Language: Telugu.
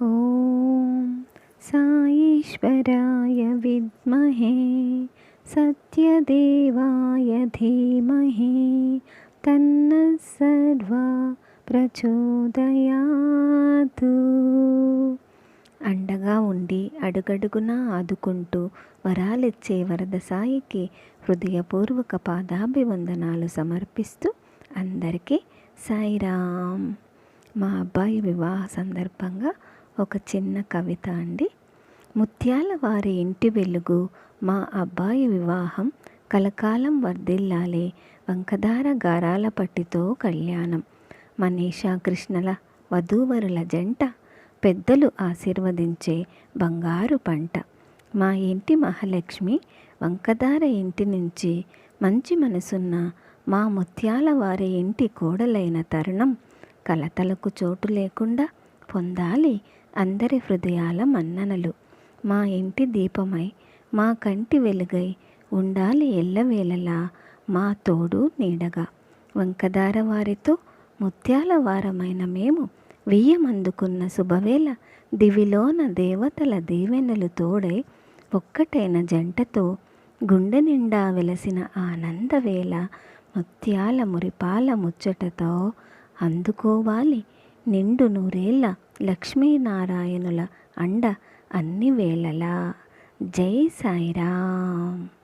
ఓం సాయిశ్వరాయ విద్మహే సత్యదేవాయ ధీమహే తన్న సర్వ ప్రచోదయాతు అండగా ఉండి అడుగడుగున ఆదుకుంటూ వరాలిచ్చే వరద సాయికి హృదయపూర్వక పాదాభివందనాలు సమర్పిస్తూ అందరికీ సాయిరామ్. మా అబ్బాయి వివాహ సందర్భంగా ఒక చిన్న కవిత అండి. ముత్యాల వారి ఇంటి వెలుగు మా అబ్బాయి వివాహం కలకాలం వర్ధిల్లాలే వంకదార గారాల పట్టితో కళ్యాణం. మనీషా కృష్ణల వధూవరుల జంట పెద్దలు ఆశీర్వదించే బంగారు పంట. మా ఇంటి మహాలక్ష్మి వంకదార ఇంటి నుంచి మంచి మనసున్న మా ముత్యాల వారి ఇంటి కోడలైన తరుణం కలతలకు చోటు లేకుండా పొందాలి అందరి హృదయాల మన్ననలు. మా ఇంటి దీపమై మా కంటి వెలుగై ఉండాలి ఎల్లవేళలా మా తోడు నీడగా. వంకదార వారితో ముత్యాల వారమైన మేము వెయ్యమందుకున్న శుభవేళ దివిలోన దేవతల దీవెనలు తోడై ఒక్కటైన జంటతో గుండె నిండా వెలసిన ఆనందవేళ ముత్యాల మురిపాల ముచ్చటతో అందుకోవాలి నిండు నూరేళ్ళ లక్ష్మీనారాయణుల అండ అన్ని వేళలా. జై సాయిరామ్.